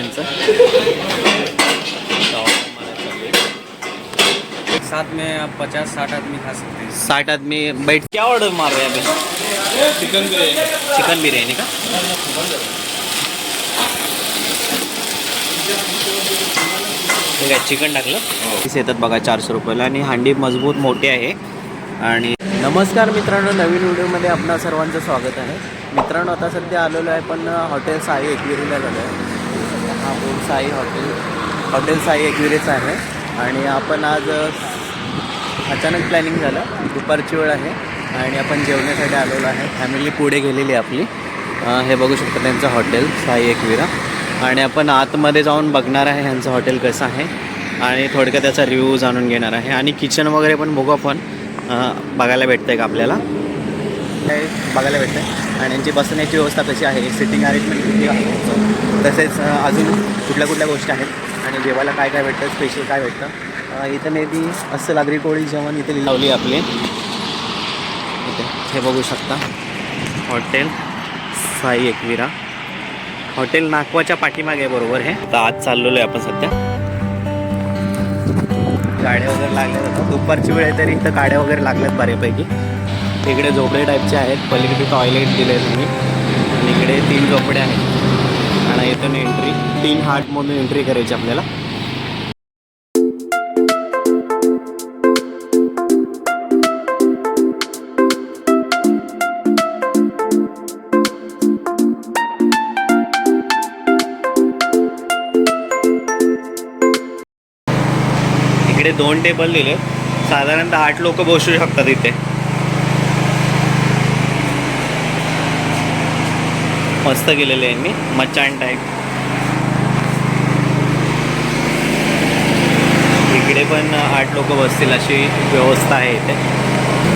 यांचं? साथ में आप पचास साठ आदमी खा सकते हैं। साठ आदमी बैठ क्या ऑर्डर मार रहे हैं अभी? चिकन बिरयानी। चिकन बिर्याणी का? ठीक आहे चिकन टाकलं? पीस येतात बघा चारशे रुपयाला आणि हांडी मजबूत मोठी आहे. आणि नमस्कार मित्रांनो नवीन व्हिडिओमध्ये आपणा सर्वांचं स्वागत आहे. मित्रांनो आता सध्या आलेलो आहे पण हॉटेल साई एकविरीला झालं आहे. हा board Sai hotel. Hotel Sai एकविरेच आहे. आणि आपण आज अचानक प्लॅनिंग झालं. दुपारची वेळ आहे. आणि आपण जेवण्यासाठी आलेलो आहे. फॅमिली पुढे गेलेली आपली. हे बघू शकता त्यांचं हॉटेल साई एकविरा आणि आपण आतमध्ये जाऊन बघणार आहे ह्यांचं हॉटेल कसं आहे. आणि थोडक्यात त्याचा रिव्ह्यू जाणून घेणार आहे. आणि किचन वगैरे पण बघू आपण. बघायला भेटतं आहे का आपल्याला? काय बघायला भेटतं आणि यांची बसण्याची व्यवस्था कशी आहे सिटिंग अरेंजमेंट किती आहे तसेच अजून कुठल्या कुठल्या गोष्टी आहेत आणि जेवायला काय काय भेटतं स्पेशल काय भेटतं. इथं मे बी असं लागरी कोळी जेवण इथे लावली आपली. इथे हे बघू शकता. हॉटेल साई एकविरा. हॉटेल नागवाच्या पाठीमागे बरोबर हे. तर आज चाललेलो आहे आपण सध्या. गाड्या वगैरे लागल्या जातात दुपारची वेळ आहे तरी इथं गाड्या वगैरे लागल्यात बऱ्यापैकी. इकडे झोपडे टाईपचे आहेत. पलीकडे टॉयलेट दिले तुम्ही. आणि इकडे तीन झोपडे आहेत. आणि इथून एंट्री तीन हार्टमधून एंट्री करायची आपल्याला. इकडे दोन टेबल दिले साधारणतः आठ लोक बसू शकतात इथे. मस्त केलेले आहे मी मचान टाईप इकडे पण आठ लोक बसतील अशी व्यवस्था आहे इथे.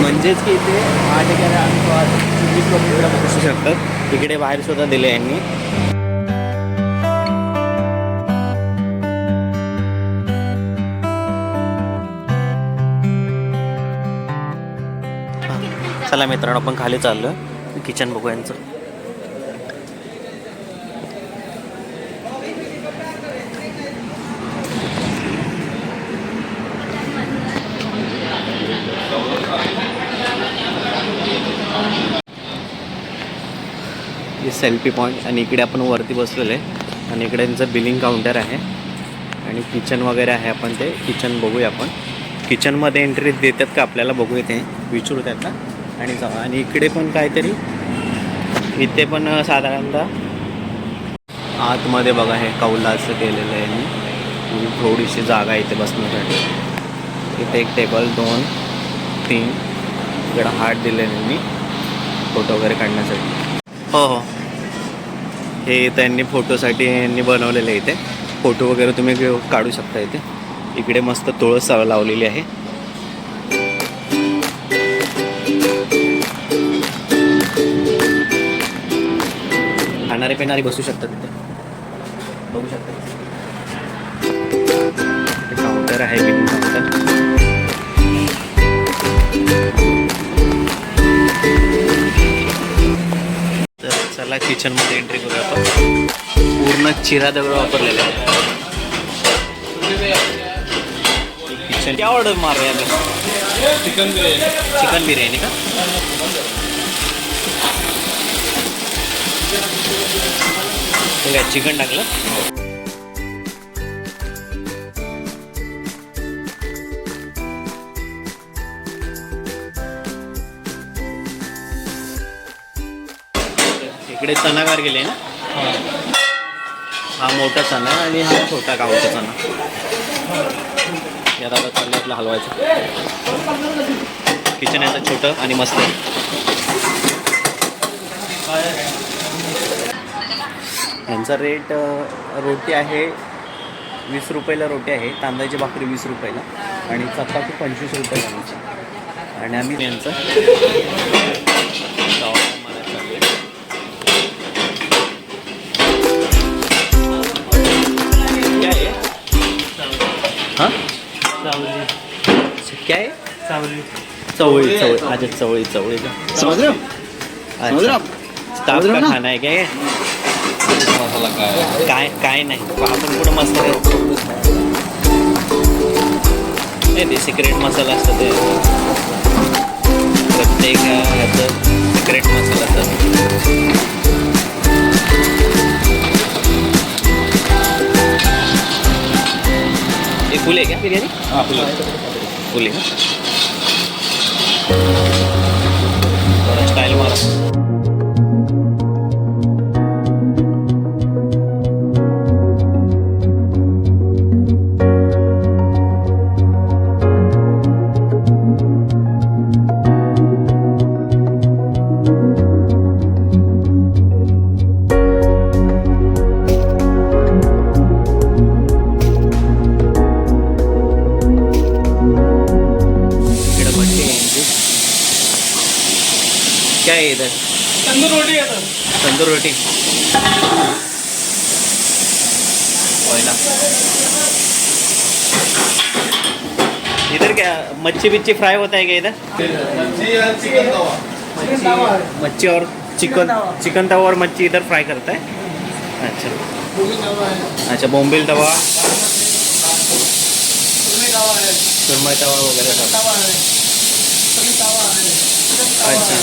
म्हणजेच की इथे आठ एखाद्या आठ चोवीस लोक इकडे बसू शकतात. इकडे बाहेर सुद्धा दिले यांनी. चला मित्रांनो आपण खाली चाललो किचन बघू यांचं. सेल्फी पॉईंट आणि इकडे आपण वरती बसलेलो आहे. आणि इकडे त्यांचं बिलिंग काउंटर आहे. आणि किचन वगैरे आहे आपण ते. किचन बघूया आपण. किचनमध्ये एंट्री देतात का आपल्याला? बघू इथे विचारू त्यांना आणि जाऊ आणि इकडे पण काहीतरी. इथे पण साधारणतः आतमध्ये बघा हे कौला असं केलेलं आहे आणि थोडीशी जागा इथे बसण्यासाठी. इथे एक टेबल दोन तीन. इकडं हार्ट दिलेलं मी. फोटो वगैरे काढण्यासाठी. हो हो. हे त्यांनी फोटोसाठी यांनी बनवलेलं आहे इथे. फोटो वगैरे तुम्ही काढू शकता इथे. इकडे मस्त तुळस लावलेली आहे. खाणारे पिणारे बसू शकतात तिथे बघू शकता काउंटर आहे बिलिंग काउंटर चला किचनमध्ये एंट्री करूया आपण. पूर्ण चिरा दगड वापरलेला आहे. किचन क्या ऑर्डर मार चिकन बिरयानी चिकन बिर्याणी का? चिकन टाकलं. इकडे चणागार गेले ना? हा मोठा चणा आणि हा छोटा गावचा चणा. यात आता चाललं आपलं हलवायचं. किचन याचं छोटं आणि मस्त. यांचा रेट रोटी आहे वीस रुपयाला रोटी आहे. तांदळाची भाकरी वीस रुपयाला आणि चपाती पंचवीस रुपयाला आणि आम्ही यांचं? क्या? चवळी चवळी. अच्छा चवळी चवळी. समझ रहे का? खाना है क्या? मसाला काय काय काय नाही. आपण कुठं मसाला नाही ते सिक्रेट मसाला असतं ते. प्रत्येक ह्याचं सिक्रेट मसाला असतं. हे फुल आहे का बिर्याणी आपलं फुल इकडे भट्टी आहे यांची काय इधर तंदूर रोटी. आहे तंदूर रोटी. कोयला इधर क्या मच्छी बिच्छी फ्राई होता है क्या इधर? मच्छी और चिकन चिकन तवा और मच्छी इधर फ्राई करता है। अच्छा। अच्छा बॉम्बिल तवा। सुरमई तवा वगैरे सब अच्छा.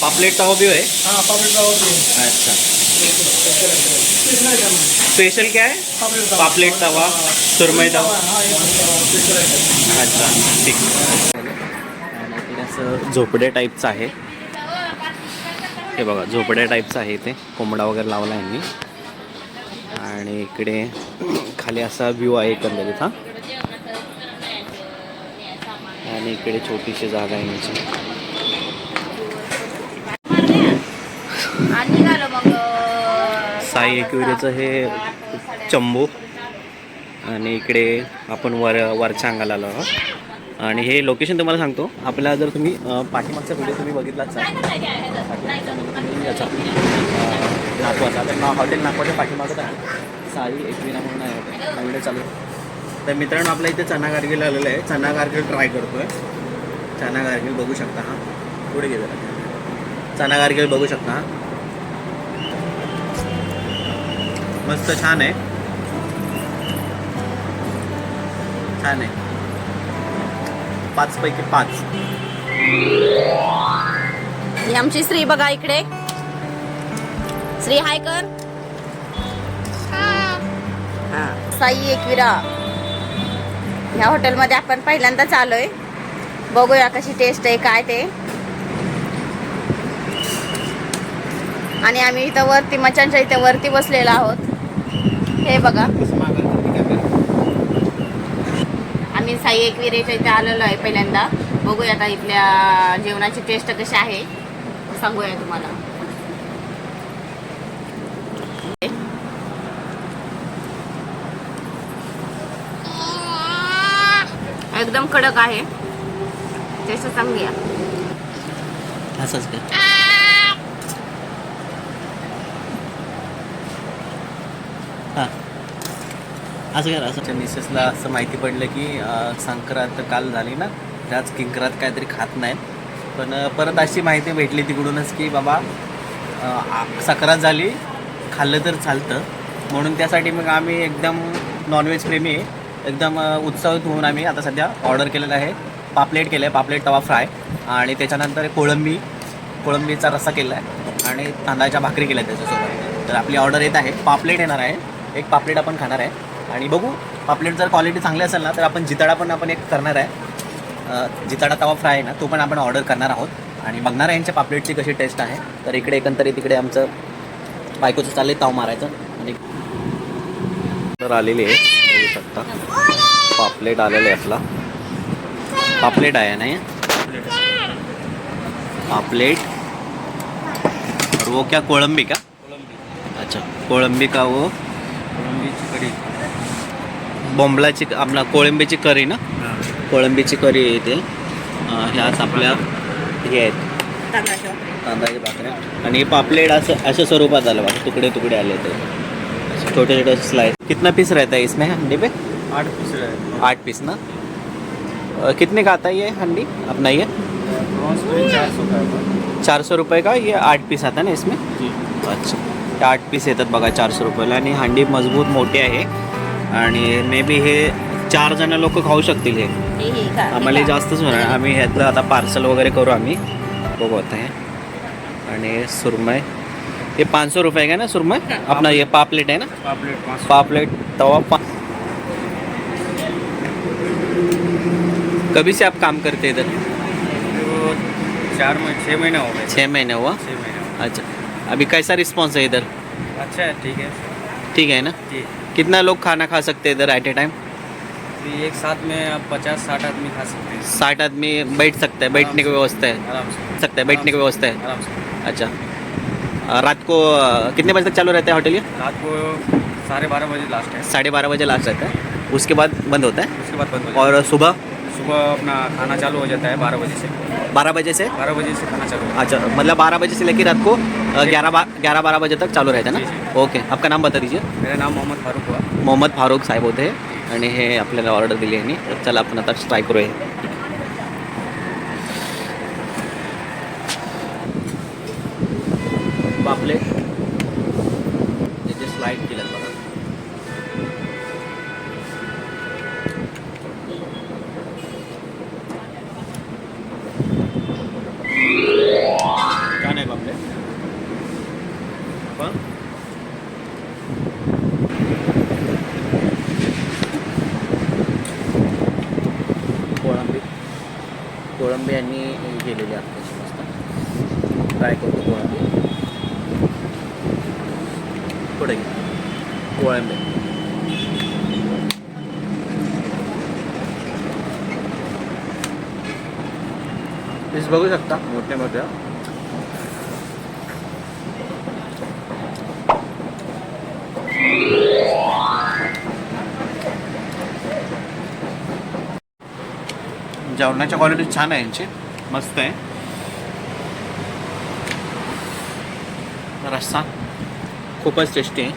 पापलेट तवा भी है अच्छा. स्पेशल क्या? है पापलेट तवा सुरमई तवा. अच्छा ठीक. असं झोपड्या टाईपचं आहे. हे बघा झोपड्या टाईपचं आहे इथे. कोंबडा वगैरे लावला यांनी आणि इकडे खाली असा व्ह्यू आहे एकंदरीत हा. आणि इकडे छोटीशी जागा आहे अं, साई एकविरेचं हे चंबू. आणि इकडे आपण वर वरच्या अंगाला आलो आहोत. आणि हे लोकेशन तुम्हाला सांगतो. आपल्याला जर तुम्ही पाठीमागचा व्हिडिओ तुम्ही बघितलाच म्हणजे नागवाचा तर हॉटेल नागवाच्या पाठीमागत आहे. साई एकविरा म्हणून आहे हॉटेल हा व्हिडिओ चालू तर मित्रांनो आपल्या इथे चना गार्गिल आलेलं आहे. चना गार्गिल ट्राय करतोय. चना गार्गिल बघू शकता हा. पुढे गेलं चना गार्गिल बघू शकता मस्त छान आहे. छान आहे. पाच पैकी पाच. ही आमची श्री बघा इकडे. श्री हाय कर. साई एकविरा. ह्या हॉटेलमध्ये आपण पहिल्यांदाच आलोय बघूया कशी टेस्ट आहे काय ते. आणि आम्ही इथं वरती मचांच्या इथे वरती बसलेलो आहोत. हे बघा. आम्ही साई एकविरेच्या इथे आलेलो आहे पहिल्यांदा. बघूया आता इथल्या जेवणाची टेस्ट कशी आहे. सांगूया तुम्हाला. एकदम कडक आहे. टेस्ट चांगली आहे. असंच का? हां. असं करा असं. मिसेसला असं माहिती पडलं की संक्रांत काल झाली ना त्याच किंक्रात काहीतरी खात नाहीत पण परत अशी माहिती भेटली तिकडूनच की बाबा सक्रात झाली खाल्लं तर चालतं. म्हणून त्यासाठी मग आम्ही एकदम नॉनव्हेज प्रेमी आहे. एकदम अं, उत्साहित होऊन आम्ही आता सध्या ऑर्डर केलेलं आहे. पापलेट केलं आहे पापलेट तवा फ्राय आणि त्याच्यानंतर कोळंबी कोळंबीचा रस्सा केला आहे आणि तांदळाच्या भाकरी केल्या त्याच्यासोबत. तर आपली ऑर्डर येत आहे. पापलेट येणार आहे. एक पापलेट आपण खाणार आहे. आणि बघू पापलेट जर क्वालिटी चांगली असेल ना तर आपण जिताडा पण आपण एक करणार आहे. जिताडा तवा फ्राय आहे ना तो पण आपण ऑर्डर करणार आहोत. आणि बघणार आहे यांच्या पापलेटची कशी टेस्ट आहे. तर इकडे एकंदरीत इकडे आमचं बायकोचं चालले ताव मारायचं. आणि तर आलेली आहे. शकता. पापलेट आलेलं आहे आपला. पापलेट आहे ना हे? पापलेट. और वो क्या कोळंबी का? अच्छा कोळंबी का वो? कोळंबीची कढी. बोंबलाची आपला कोळंबीची करी ना? कोळंबीची करी आहे इथे. अं, ह्याच आपल्या हे आहेत. तांदळाच्या भाकऱ्या. आणि हे पापलेट असं अशा स्वरूपात आलं बघा. तुकडे तुकडे आले ते. छोटे छोटे स्लाइस कितना पीस रहता है इसमें हंडी पे? आठ पीस आहे आठ पीस ना? अ, कितने का आता है ये हंडी? अपना ये चार सौ का चार सौ रुपये का? ये आठ पीस आता है ना इसमें? जी। अच्छा। आठ पीस येतात बघा चारशे रुपयाला. आणि हांडी मजबूत मोठी आहे. आणि मे बी हे चार जण लोक खाऊ शकतील हे. आम्हाला. जास्तच होणार. आम्ही ह्यातलं आता पार्सल वगैरे करू आम्ही. बघू आता हे. आणि सुरमय. हे पाँच सौ रुपये का ना सुरमय अपना ये पापलेट है ना? पापलेट पापलेट तवा पा कभी से आप काम करते हैं इधर? तो चार महीने छः महीने हो गए। छः महीने हुआ? छः महीने अच्छा अभी कैसा रिस्पॉन्स है इधर? अच्छा है ठीक है। ठीक है ना? जी। कितना लोग खाना खा सकते हैं इधर एट ए टाइम एक साथ में आप पचास साठ आदमी खा सकते हैं। साठ आदमी बैठ सकते हैं बैठने की व्यवस्था है। सकता है बैठने की व्यवस्था है। अच्छा। रात को कितने बजे तक चालू रहता है होटल ये? रात को साढ़े बारह बजे लास्ट है। साढ़े बारह बजे लास्ट रहता है। उसके बाद बंद होता है? उसके बाद बंद हो और सुबह? है सुबह अपना खाना चालू हो जाता है बारह बजे से। बारह बजे से? बारह बजे से खाना चालू अच्छा मतलब बारह बजे से लेकर रात को ग्यारह बा ग्यारह बारह बजे तक चालू रहता है ना? ओके आपका नाम बता दीजिए। है मेरा नाम मोहम्मद फारूक हुआ। मोहम्मद फारूक साहेब होते आणि हे आपल्याला ऑर्डर दिली आहे तर चला आपण आता ट्राय करूया पापलेट त्याचे स्लाईड केलं बघा छान आहे पापलेट पण कोळंबी कोळंबी यांनी केलेली आहे आत्ताची मस्त ट्राय करतो कोळंबी पुढे घे पीस बघू शकता मोठ्या मोठ्या जेवणाच्या क्वालिटी छान आहे यांची. मस्त आहे. रस्सा. खूपच टेस्टी आहे.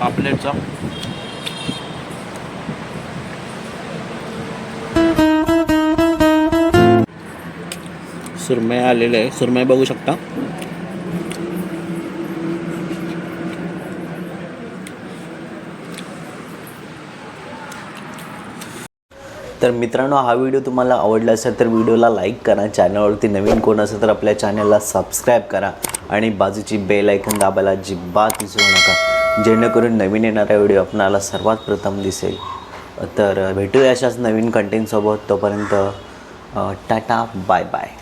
पापलेटचा. सुरमई आलेलं आहे. सुरमई बघू शकता. तर मित्रांनो हा व्हिडिओ तुम्हाला आवडला असेल तर व्हिडिओला लाईक करा. चॅनलवरती नवीन कोण असेल तर आपल्या चॅनलला सबस्क्राईब करा. आणि बाजूची बेल ऐकून दाबायला अजिबात विसरू नका. जेणेकरून नवीन येणारा व्हिडिओ आपणाला सर्वात प्रथम दिसेल. तर भेटूया अशाच नवीन कंटेंटसोबत तोपर्यंत टाटा बाय बाय